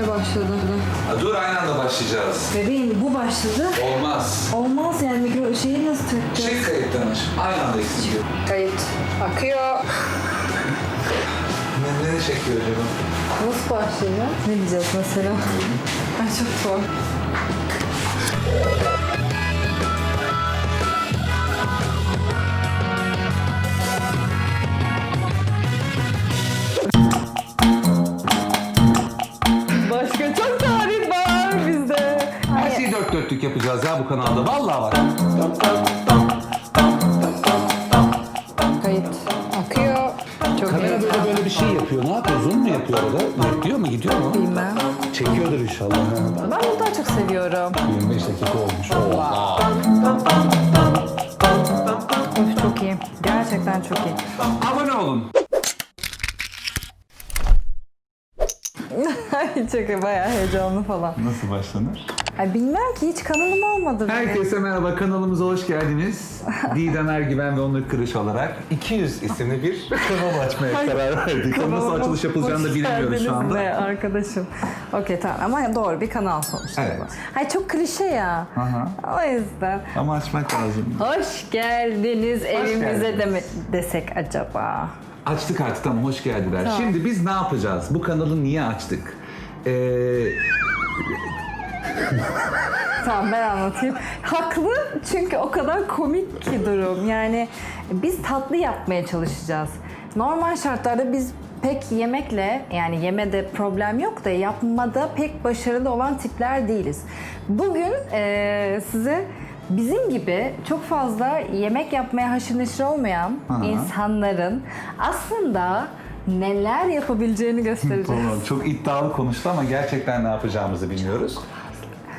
Ve başladı. Ha, dur aynı anda başlayacağız. Bebeğim bu başladı. Olmaz. Olmaz yani mikro şeyi nasıl takacağız? Çek kayıttan aç. Aynı anda eksiliyor. Kayıt. Akıyor. Ne, ne çekiyor acaba? Nasıl başlayacağız? Ne diyeceğiz mesela? Ay çok zor. Dörtlük yapacağız ya bu kanalda. Vallahi bak. Kayıt. Akıyor. Çok Kamera böyle böyle bir şey yapıyor. Ne yapıyor? Zoom mu yapıyor orada? Gidiyor mu? Gidiyor mu? Bilmem. Çekiyordur inşallah. ha. Ben bunu daha çok seviyorum. 25 dakika olmuş. Oha. Of çok iyi. Gerçekten çok iyi. Abone olun. Ay çok. Bayağı heyecanlı falan. Nasıl başlanır? Ay bilmem ki hiç kanalım olmadı. benim. Herkese merhaba, kanalımıza hoş geldiniz. Didem Ergüven ve Onur Kırış olarak 200 isimli bir kanal açmaya karar verdik. Ama nasıl Kanalıma açılış yapılacağını da hoş bilmiyoruz şu geldiniz anda. be arkadaşım. Okey tamam ama doğru bir kanal sonuçta Evet. bu. Çok klişe ya. Aha. O yüzden. Ama açmak lazım. Hoş geldiniz evimize geldiniz. de mi desek acaba? Açtık artık tamam, hoş geldiler. Tamam. Şimdi biz ne yapacağız? Bu kanalı niye açtık? Ee, Tamam ben anlatayım. Haklı çünkü o kadar komik ki durum. Yani biz tatlı yapmaya çalışacağız. Normal şartlarda biz pek yemekle yani yemede problem yok da yapmada pek başarılı olan tipler değiliz. Bugün eee, size bizim gibi çok fazla yemek yapmaya haşır neşir olmayan insanların aslında neler yapabileceğini göstereceğiz. Tamam, çok iddialı konuştu ama gerçekten ne yapacağımızı bilmiyoruz.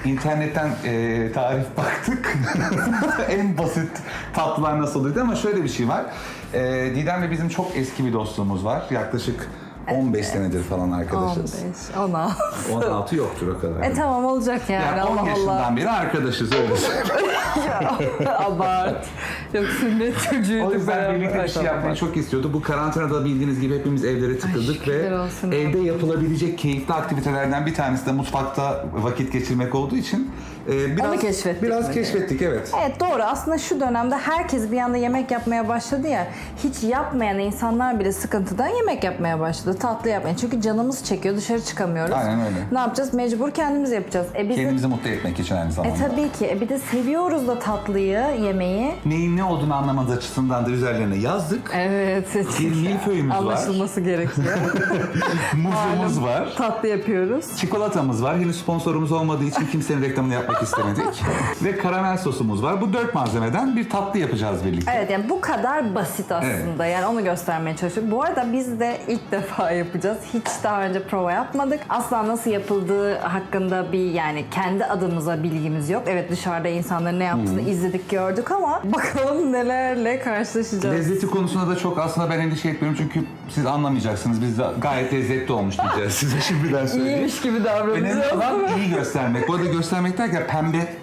İnternetten e, tarif baktık. en basit tatlılar nasıl oluyor ama şöyle bir şey var. E, Didem'le bizim çok eski bir dostluğumuz var. Yaklaşık 15 senedir falan arkadaşız. 15, 16. 16 yoktur o kadar. E tamam olacak yani, yani 10 Allah yaşından Allah. beri arkadaşız öyle. Abart. Yok sünnet çocuğuydu. O yüzden birlikte bir şey Ay, yapmayı çok istiyordu. Bu karantinada bildiğiniz gibi hepimiz evlere tıkıldık şükürler ve olsun evde ya. yapılabilecek keyifli aktivitelerden bir tanesi de mutfakta vakit geçirmek olduğu için e, biraz, Onu keşfettik Biraz mi? keşfettik evet. Evet doğru. Aslında şu dönemde herkes bir anda yemek yapmaya başladı ya. Hiç yapmayan insanlar bile sıkıntıdan yemek yapmaya başladı. Tatlı yapmaya. Çünkü canımız çekiyor. Dışarı çıkamıyoruz. Aynen öyle. Ne yapacağız? Mecbur kendimiz yapacağız. E biz de- Kendimizi mutlu etmek için aynı E zamanda. tabii ki. E bir de seviyoruz da tatlıyı, yemeği. Neyin ne olduğunu anlamanız açısından da üzerlerine yazdık. Evet. Bir milföyümüz var. Anlaşılması gerekiyor. Muzumuz var. Tatlı yapıyoruz. Çikolatamız var. Henüz sponsorumuz olmadığı için kimsenin reklamını yapmak istemedik. Ve karamel sosumuz var. Bu dört malzemeden bir tatlı yapacağız birlikte. Evet yani bu kadar basit aslında. Yani onu göstermeye çalışıyorum. Bu arada biz de ilk defa yapacağız. Hiç daha önce prova yapmadık. Asla nasıl yapıldığı hakkında bir yani kendi adımıza bilgimiz yok. Evet dışarıda insanların ne yaptığını izledik gördük ama bakalım nelerle karşılaşacağız. Lezzeti konusunda da çok aslında ben endişe etmiyorum çünkü siz anlamayacaksınız. Biz de gayet lezzetli olmuş diyeceğiz size şimdiden söyleyeyim. İyiymiş gibi Önemli davranacağız. olan iyi göstermek. Bu arada göstermek derken pembe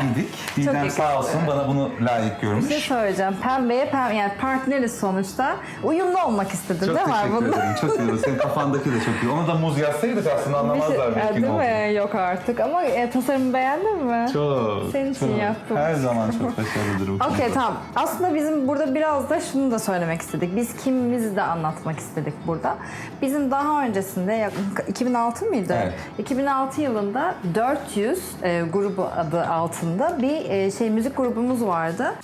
giydik. Didem yakıştı. sağ olsun bana bunu layık Bir şey görmüş. söyleyeceğim. Pembeye pembe yani partneriz sonuçta. Uyumlu olmak istedin Çok değil mi? teşekkür Bunda- ederim. Çok iyi. Senin kafandaki de çok iyi. Ona da muz yazsaydık aslında şey- anlamazlar belki ne değil oldu. mi? Yok artık ama e, tasarımı beğendin mi? Çok. Senin için çok. yaptım. Her zaman çok başarılıdır bu konuda. Okey tamam. Aslında bizim burada biraz da şunu da söylemek istedik. Biz kimimizi de anlatmak istedik burada. Bizim daha öncesinde yak- 2006 mıydı? Evet. 2006 yılında 400 e, grubu adı altında bir e, şey müzik grubumuz vardı.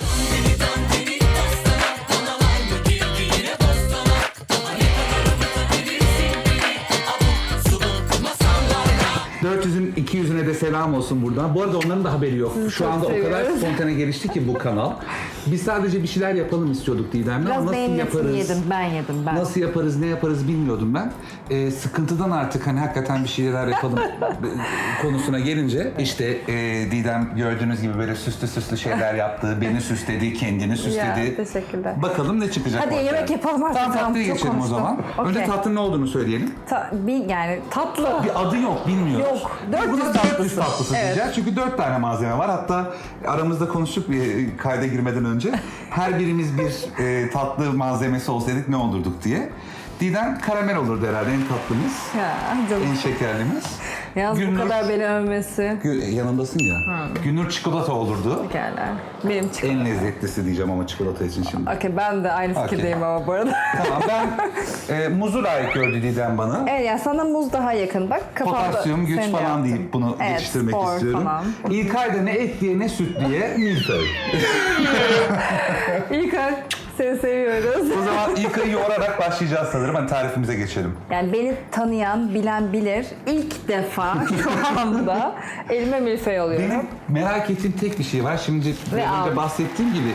400'ün 200'üne de selam olsun buradan. Bu arada onların da haberi yok. Şu çok anda o kadar seviyoruz. spontane gelişti ki bu kanal. Biz sadece bir şeyler yapalım istiyorduk Didem'le Biraz nasıl yaparız? yedim. Ben yedim ben. Nasıl yaparız, ne yaparız bilmiyordum ben. Ee, sıkıntıdan artık hani hakikaten bir şeyler yapalım konusuna gelince işte e, Didem gördüğünüz gibi böyle süslü süslü şeyler yaptı. Beni süsledi, kendini süsledi. Ya, teşekkürler. Bakalım ne çıkacak Hadi ortaya. yemek yapalım artık. Tamam tatlıya çok geçelim o konuştum. zaman. Önce Okey. tatlının ne olduğunu söyleyelim. Ta- bir, yani tatlı. Bir adı yok, bilmiyoruz. Yok, 400 Buna tatlısı. 400 tatlısı Evet. diyeceğiz. Çünkü 4 tane malzeme var. Hatta aramızda konuştuk bir kayda girmeden önce. Her birimiz bir e, tatlı malzemesi olsaydık ne olurduk diye. Didem karamel olurdu herhalde en tatlımız, Ya canım. en şekerlimiz. Yalnız bu Gündüz- kadar beni övmesi. Gü- e, yanındasın ya. Günür çikolata olurdu. Geldi. Benim çık. En lezzetlisi diyeceğim ama çikolata için şimdi. Okey ben de aynı fikirdeyim ama bu arada. tamam ben e, muzu layık gördü Didem bana. evet yani sana muz daha yakın. Bak kafamda. Potasyum, güç senin de falan yaptın. deyip bunu evet, geçiştirmek spor istiyorum. Falan. İlkay'da ne et diye ne süt diye milföy. İlkay seni seviyoruz. o zaman İlkay'ı yoğurarak başlayacağız sanırım. Hani tarifimize geçelim. Yani beni tanıyan, bilen bilir. İlk defa şu anda elime milföy alıyorum. Benim merak ettiğim tek bir şey var. Şimdi al. önce bahsettiğim gibi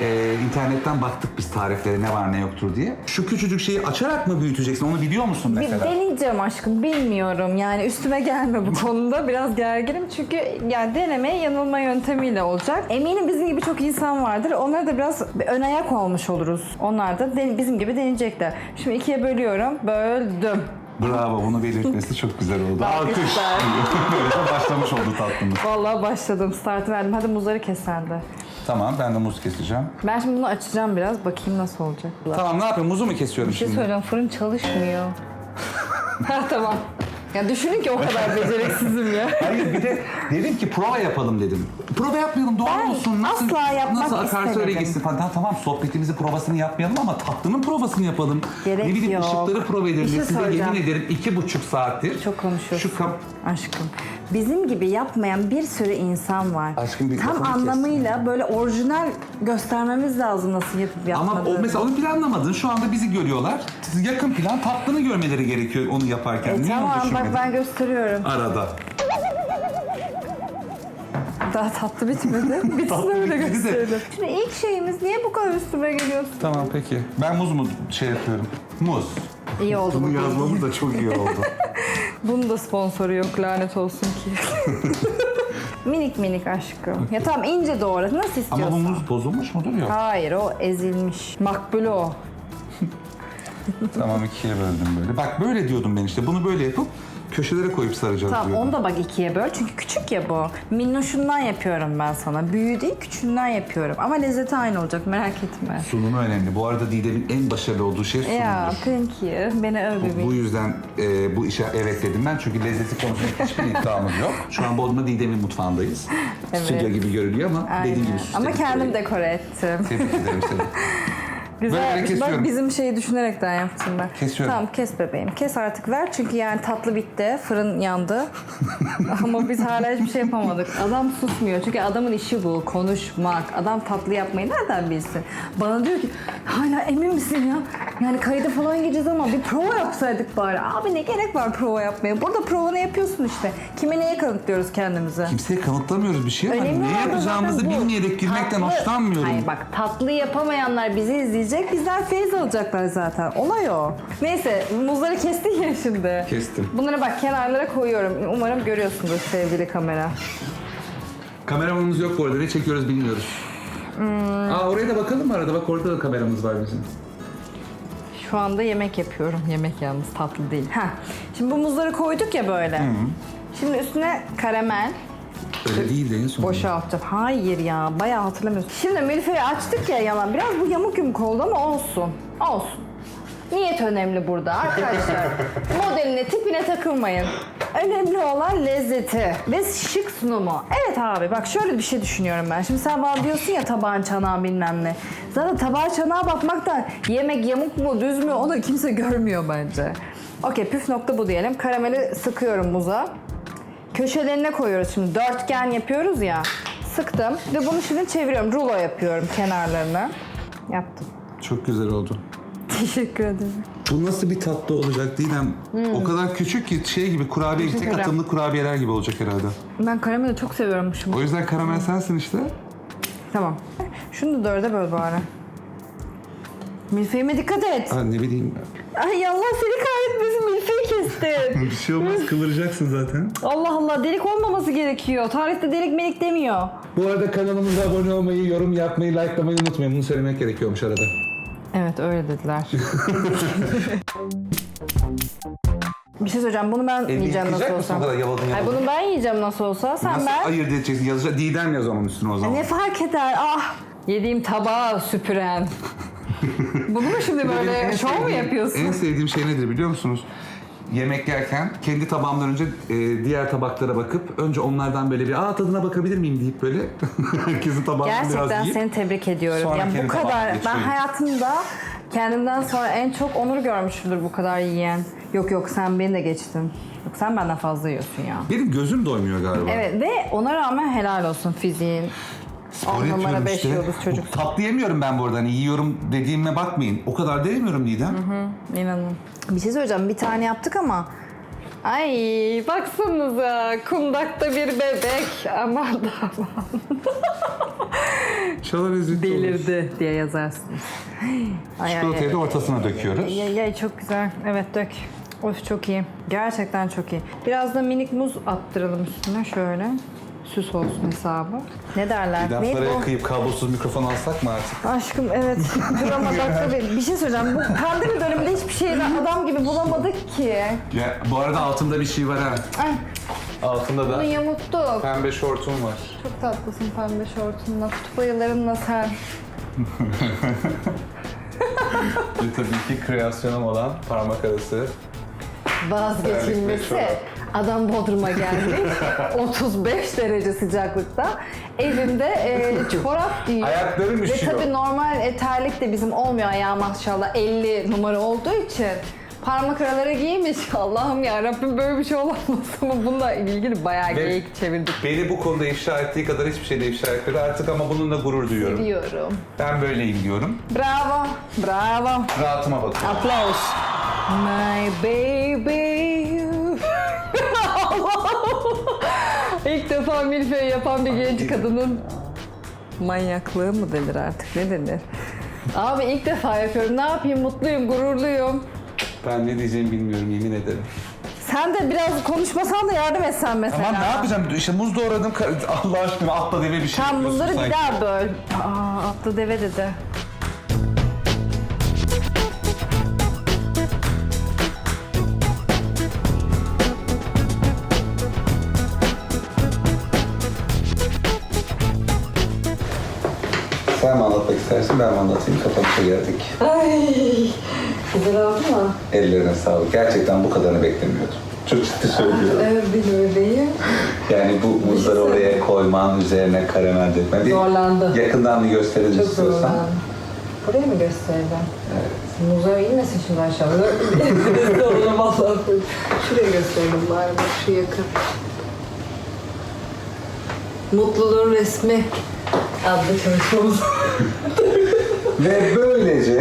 e, internetten baktık biz tariflere ne var ne yoktur diye. Şu küçücük şeyi açarak mı büyüteceksin onu biliyor musun Bir mesela? deneyeceğim aşkım bilmiyorum yani üstüme gelme bu konuda biraz gerginim çünkü yani deneme yanılma yöntemiyle olacak. Eminim bizim gibi çok insan vardır onlara da biraz bir ön ayak olmuş oluruz. Onlar da de- bizim gibi deneyecekler. Şimdi ikiye bölüyorum böldüm. Bravo bunu belirtmesi çok güzel oldu. Alkış. Alkışlar. Böylece başlamış oldu tatlımız. Vallahi başladım startı verdim hadi muzları kes sen de. Tamam ben de muz keseceğim. Ben şimdi bunu açacağım biraz bakayım nasıl olacak. Tamam ne yapayım muzu mu kesiyorum Bir şey şimdi? söyleyeceğim fırın çalışmıyor. ha tamam. Ya düşünün ki o kadar beceriksizim ya. Hayır bir de dedim ki prova yapalım dedim. Prova yapmayalım doğal Ben olsun. Nasıl, asla yapmak Nasıl akarsa öyle istemedim. gitsin falan. Tamam, tamam sohbetimizi provasını yapmayalım ama tatlının provasını yapalım. Gerek ne bileyim yok. ışıkları prova edelim. Bir şey Size soracağım. yemin ederim iki buçuk saattir. Çok konuşuyorsun. Şu kap... Aşkım. Bizim gibi yapmayan bir sürü insan var. Aşkım bir Tam lafını anlamıyla böyle orijinal göstermemiz lazım nasıl yapıp Ama yapmadığını. o mesela onu planlamadın. Şu anda bizi görüyorlar. Yakın plan tatlını görmeleri gerekiyor onu yaparken. E Niye tamam bak düşünmedin? ben gösteriyorum. Arada. Daha tatlı bitmedi. Bitsin öyle bitmedi de. gösterelim. Şimdi ilk şeyimiz niye bu kadar üstüme geliyorsun? Tamam peki. Ben muz mu şey yapıyorum? Muz. İyi oldu bu. Bunu bilgi. yazmamız da çok iyi oldu. Bunun da sponsoru yok lanet olsun ki. minik minik aşkım. Ya tamam ince doğru. Nasıl Ama istiyorsan. bu muz bozulmuş mudur yok? Hayır o ezilmiş. Makbul o. Tamam ikiye böldüm böyle. Bak böyle diyordum ben işte. Bunu böyle yapıp köşelere koyup saracağız Tamam diyordum. onu da bak ikiye böl çünkü küçük ya bu. Minnoşundan yapıyorum ben sana. Büyüğü değil küçüğünden yapıyorum. Ama lezzeti aynı olacak merak etme. Sunumu önemli. Bu arada Didem'in en başarılı olduğu şey sunumdur. Ya thank you. Beni öv Bu bebeğim. yüzden e, bu işe evet dedim ben. Çünkü lezzeti konusunda hiçbir iddiamız yok. Şu an Bodrum'da Didem'in mutfağındayız. Evet. Stüdyo gibi görünüyor ama Aynen. dediğim gibi süsledik. Ama kendim burayı. dekore ettim. Tebrik ederim seni. Güzel. Böyle. Bak bizim şeyi düşünerekten yaptım ben. Kesiyorum. Tamam kes bebeğim. Kes artık ver çünkü yani tatlı bitti. Fırın yandı. Ama biz hala hiçbir şey yapamadık. Adam susmuyor. Çünkü adamın işi bu. Konuşmak. Adam tatlı yapmayı nereden bilsin? Bana diyor ki hala emin misin ya? Yani kayda falan gireceğiz ama bir prova yapsaydık bari. Abi ne gerek var prova yapmaya? Burada provanı yapıyorsun işte. Kime neye kanıtlıyoruz kendimize? Kimseye kanıtlamıyoruz bir şey ama Önemli ne olan da yapacağımızı zaten bu. bilmeyerek girmekten Tatlı- hoşlanmıyorum. Hayır bak tatlı yapamayanlar bizi izleyecek. Bizden feyiz alacaklar zaten. Olay o. Neyse muzları kestin ya şimdi. Kestim. Bunları bak kenarlara koyuyorum. Umarım görüyorsundur sevgili kamera. Kameramanımız yok bu arada. Ne çekiyoruz bilmiyoruz. Hmm. Aa oraya da bakalım mı arada? Bak orada da kameramız var bizim. Şu anda yemek yapıyorum. Yemek yalnız tatlı değil. Heh. Şimdi bu muzları koyduk ya böyle. Şimdi üstüne karamel Öyle değil de en son. boşaltacağım. Hayır ya bayağı hatırlamıyorsun. Şimdi milföyü açtık ya yalan. Biraz bu yamuk yumuk oldu ama olsun. Olsun. Niyet önemli burada arkadaşlar. Modeline, tipine takılmayın. Önemli olan lezzeti ve şık sunumu. Evet abi bak şöyle bir şey düşünüyorum ben. Şimdi sen bana diyorsun ya tabağın çanağı bilmem ne. Zaten tabağın çanağa bakmaktan yemek yamuk mu düz mü onu kimse görmüyor bence. Okey püf nokta bu diyelim. Karameli sıkıyorum muza. Köşelerine koyuyoruz şimdi. Dörtgen yapıyoruz ya. Sıktım ve bunu şimdi çeviriyorum. Rulo yapıyorum kenarlarını. Yaptım. Çok güzel oldu. Teşekkür ederim. Bu nasıl bir tatlı olacak Didem? O kadar küçük ki şey gibi kurabiye, tek ederim. atımlı kurabiyeler gibi olacak herhalde. Ben karameli çok seviyorum şimdi. O yüzden karamel sensin işte. Tamam. Şunu da dörde böl bari. Milföyüme dikkat et. Ha, ne bileyim. Ay Allah seni. Bir şey olmaz kıvıracaksın zaten. Allah Allah delik olmaması gerekiyor. Tarihte delik melik demiyor. Bu arada kanalımıza abone olmayı, yorum yapmayı, likelamayı unutmayın. Bunu söylemek gerekiyormuş arada. Evet öyle dediler. bir şey söyleyeceğim. Bunu ben yiyeceğim nasıl yıkayacak mısın olsa. o kadar yaladın Ay yaladın? bunu ben yiyeceğim nasıl olsa. Sen Nasıl ben. ayırt edeceksin? Yazacak. Didem yaz onun üstüne o zaman. Ne fark eder? Ah! Yediğim tabağı süpüren. Bunu mu şimdi En böyle şov mu sevdiğim- yapıyorsun? En sevdiğim şey nedir biliyor musunuz? Yemek yerken kendi tabağımdan önce e, diğer tabaklara bakıp önce onlardan böyle bir aa tadına bakabilir miyim deyip böyle herkesin tabağından biraz Gerçekten yiyip seni tebrik ediyorum. Sonra Yani bu kadar ben geçiyorum. hayatımda kendimden sonra en çok onur görmüşümdür bu kadar yiyen. Yok yok sen beni de geçtin. Yok sen benden fazla yiyorsun ya. benim gözüm doymuyor galiba. Evet ve ona rağmen helal olsun fiziğin. Spor On numara yapıyorum beş işte. yıldız çocuk. Bu Tatlı yemiyorum ben bu arada. Hani yiyorum dediğime bakmayın. O kadar da yemiyorum Didem. İnanın. Bir şey söyleyeceğim. Bir tane yaptık ama Ay baksanıza kumdakta bir bebek aman da aman İnşallah olur. delirdi diye yazarsınız. Ay, Çikolatayı ay. da ortasına döküyoruz. Ya, ya çok güzel. Evet dök. Of çok iyi. Gerçekten çok iyi. Biraz da minik muz attıralım üstüne şöyle. Süs olsun hesabı. Ne derler? Neydi paraya bu? kıyıp kablosuz mikrofon alsak mı artık? Aşkım evet. Drama dakika bir. Bir şey söyleyeceğim. Bu pandemi döneminde hiçbir şeyi adam gibi bulamadık ki. Ya, bu arada altında bir şey var ha. Ay Altında bunu da yamuttuk. pembe şortum var. Çok tatlısın pembe şortunla. Kutup ayılarınla sen. Ve tabii ki kreasyonum olan parmak arası. Vazgeçilmesi. Adam Bodrum'a gelmiş. 35 derece sıcaklıkta. Evinde e, çorap giyiyor. Ayaklarım Ve üşüyor. tabii normal e, terlik de bizim olmuyor ayağı maşallah 50 numara olduğu için. Parmak araları giymiş. Allah'ım ya Rabbim böyle bir şey olamaz ama bununla ilgili bayağı Ve- geyik çevirdik. Beni bu konuda ifşa ettiği kadar hiçbir şeyde ifşa etmedi artık ama bununla gurur duyuyorum. Diyorum. Ben böyleyim diyorum. Bravo, bravo. Rahatıma bakıyorum. Aplaus. My baby. İlk defa milföy yapan bir genç kadının manyaklığı mı denir artık ne denir? Abi ilk defa yapıyorum. Ne yapayım? Mutluyum, gururluyum. Ben ne diyeceğimi bilmiyorum yemin ederim. Sen de biraz konuşmasan da yardım etsen mesela. Tamam ne yapacağım? İşte muz doğradım. Allah aşkına atla deve bir şey Tam yapıyorsun muzları bir sanki. daha böl. Aa, atlı deve dedi. İstersin ben anlatayım? Kapanışa geldik. Ay, güzel oldu mu? Ellerine sağlık. Gerçekten bu kadarını beklemiyordum. Çok ciddi söylüyorum. Evet, bir bebeğim. Yani bu muzları oraya koyman, üzerine karamel dökmen. Bir Zorlandı. Yakından bir gösterelim Çok istiyorsan. zorlandım. Buraya mı göstereceğim? Evet. Muzlar inmesin şimdi aşağıda. Vallahi. Şuraya gösterelim bari bak şu yakın. Mutluluğun resmi adlı çalışmamız. Ve böylece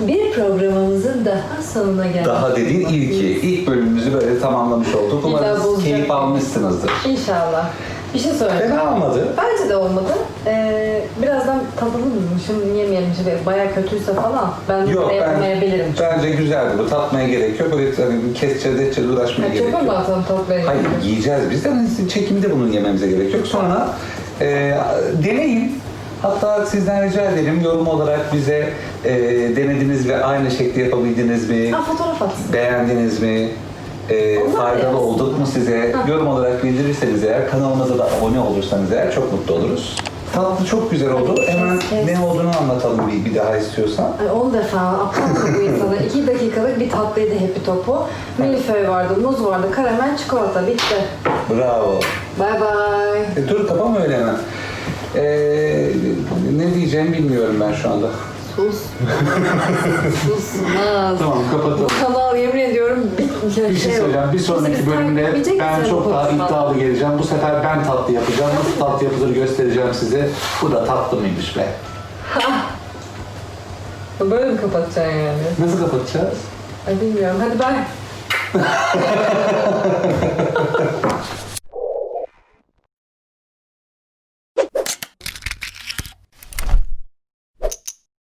Bir programımızın daha sonuna geldik. daha dediğin ilki, ilk bölümümüzü böyle tamamlamış olduk. Bozacak. keyif almışsınızdır. İnşallah. Bir şey söyleyeyim. Fena olmadı. Bence de olmadı. Ee, birazdan tadalım mı? Şimdi yemeyelim. Şimdi bayağı kötüyse falan ben Yok ben, yapamayabilirim. bence güzeldi bu. Tatmaya gerek yok. Böyle hani kesçede etçede uğraşmaya gerek Çok yok. mu atalım tatmayı? Hayır yiyeceğiz biz de sizin çekimde bunun yememize gerek yok. Sonra e, deneyin. Hatta sizden rica edelim yorum olarak bize e, denediniz ve aynı şekli yapabildiniz mi? Ha, fotoğraf atsın. Beğendiniz mi? E, Onlar faydalı yazsın. olduk mu size? Yorum olarak bildirirseniz eğer, kanalımıza da abone olursanız eğer çok mutlu oluruz. Tatlı çok güzel oldu. Hemen ne olduğunu anlatalım bir, bir daha istiyorsan. Ay 10 defa aptal bu insana. 2 dakikalık bir tatlıydı Happy Top'u. Milföy vardı, muz vardı, karamel, çikolata. Bitti. Bravo. Bye bye. E, dur kapama öyle hemen. E, ne diyeceğimi bilmiyorum ben şu anda. Sus. Susmaz. Tamam kapatalım. Bu kanal yemin ediyorum bitmeyecek. Bir şey söyleyeceğim. Bir sonraki bölümde ben çok daha iddialı geleceğim. Bu sefer ben tatlı yapacağım. Nasıl tatlı yapılır göstereceğim size. Bu da tatlı mıymış be? Böyle mi kapatacaksın yani? Nasıl kapatacağız? Ay bilmiyorum. Hadi bye.